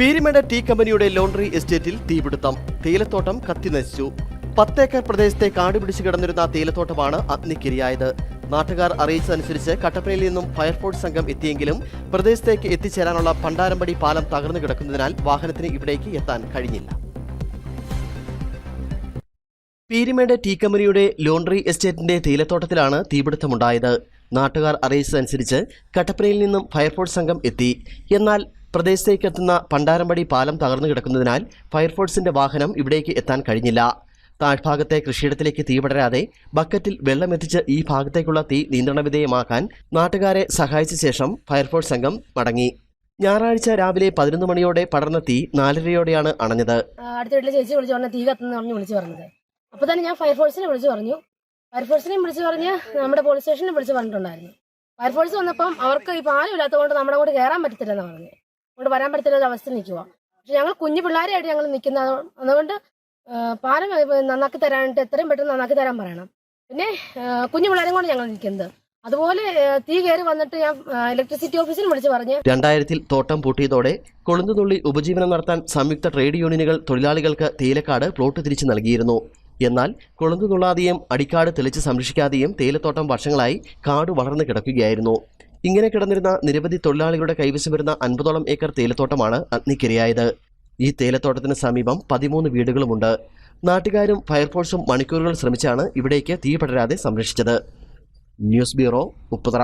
Peermade tea കമ്പനിയുടെ laundry എസ്റ്റേറ്റിൽ തീപിടുത്തം. തേയിലത്തോട്ടം കത്തിനശിച്ചു പത്തേക്കർ പ്രദേശത്തെ കാടുപിടിച്ചു കിടന്നിരുന്ന തേയിലത്തോട്ടമാണ് അഗ്നിക്കിരയായത്. നാട്ടുകാർ അറിയിച്ചതനുസരിച്ച് കട്ടപ്പനയിൽ നിന്നും ഫയർഫോഴ്സ് സംഘം എത്തിയെങ്കിലും പ്രദേശത്തേക്ക് എത്തിച്ചേരാനുള്ള പണ്ടാരമ്പടി പാലം തകർന്നു കിടക്കുന്നതിനാൽ വാഹനത്തിന് ഇവിടേക്ക് എത്താൻ കഴിഞ്ഞില്ല. പീരിമേട് ടീ കമ്പനിയുടെ ലോണ്ടറി എസ്റ്റേറ്റിന്റെ തേയിലത്തോട്ടത്തിലാണ് തീപിടുത്തമുണ്ടായത്. നാട്ടുകാർ അറിയിച്ചതനുസരിച്ച് കട്ടപ്പനയിൽ നിന്നും ഫയർഫോഴ്സ് സംഘം എത്തി. എന്നാൽ പ്രദേശത്തേക്ക് എത്തുന്ന പണ്ടാരമ്പടി പാലം തകർന്നു കിടക്കുന്നതിനാൽ ഫയർഫോഴ്സിന്റെ വാഹനം ഇവിടേക്ക് എത്താൻ കഴിഞ്ഞില്ല. താഴ്ഭാഗത്തെ കൃഷിയിടത്തിലേക്ക് തീ പടരാതെ ബക്കറ്റിൽ വെള്ളമെത്തിച്ച് ഈ ഭാഗത്തേക്കുള്ള തീ നിയന്ത്രണ വിധേയമാക്കാൻ നാട്ടുകാരെ സഹായിച്ച ശേഷം ഫയർഫോഴ്സ് സംഘം മടങ്ങി. ഞായറാഴ്ച രാവിലെ പതിനൊന്ന് മണിയോടെ പടർന്ന തീ നാലരയോടെയാണ് അണഞ്ഞത്. അടുത്ത വീട്ടിലെ ചേച്ചി തീ പറഞ്ഞു വിളിച്ചു അപ്പോൾ തന്നെ ഞാൻ ഫയർഫോഴ്സിനെ വിളിച്ചു പറഞ്ഞു. ഫയർഫോഴ്സിനെയും വിളിച്ചു പറഞ്ഞ് നമ്മുടെ പോലീസ് സ്റ്റേഷനിൽ വിളിച്ചു പറഞ്ഞിട്ടുണ്ടായിരുന്നു. ഫയർഫോഴ്സ് വന്നപ്പം അവർക്ക് ഈ പാലം ഇല്ലാത്തതുകൊണ്ട് നമ്മുടെ കൂടെ കയറാൻ പറ്റത്തില്ലെന്ന് പറഞ്ഞു. അങ്ങോട്ട് വരാൻ പറ്റത്തില്ല അവസ്ഥ നിൽക്കുക പക്ഷെ ഞങ്ങൾ കുഞ്ഞു പിള്ളേരായിട്ട് ഞങ്ങൾ നിൽക്കുന്ന അതുകൊണ്ട് പാലം നന്നാക്കി തരാനായിട്ട് എത്രയും പെട്ടെന്ന് നന്നാക്കി തരാൻ പറയണം. പിന്നെ കുഞ്ഞു പിള്ളേരും കൊണ്ട് ഞങ്ങൾ നിൽക്കുന്നത്. അതുപോലെ തീ കയറി വന്നിട്ട് ഞാൻ ഇലക്ട്രിസിറ്റി ഓഫീസിൽ വിളിച്ച് പറഞ്ഞു രണ്ടായിരത്തിൽ തോട്ടം പൂട്ടിയതോടെ കൊളുന്തുള്ളി ഉപജീവനം നടത്താൻ സംയുക്ത ട്രേഡ് യൂണിയനുകൾ തൊഴിലാളികൾക്ക് തേയിലക്കാട് പ്ലോട്ട് തിരിച്ചു നൽകിയിരുന്നു. എന്നാൽ കൊളുന്തുള്ളാതെയും അടിക്കാട് തെളിച്ച് സംരക്ഷിക്കാതെയും തേയിലത്തോട്ടം വർഷങ്ങളായി കാട് വളർന്നു കിടക്കുകയായിരുന്നു. ഇങ്ങനെ കിടന്നിരുന്ന നിരവധി തൊഴിലാളികളുടെ കൈവശം വരുന്ന അൻപതോളം ഏക്കർ തേയിലത്തോട്ടമാണ് അഗ്നിക്കിരയായത്. ഈ തേയിലത്തോട്ടത്തിന് സമീപം പതിമൂന്ന് വീടുകളുമുണ്ട്. നാട്ടുകാരും ഫയർഫോഴ്സും മണിക്കൂറുകൾ ശ്രമിച്ചാണ് ഇവിടേക്ക് തീ പടരാതെ സംരക്ഷിച്ചത്. News bureau Upputhara.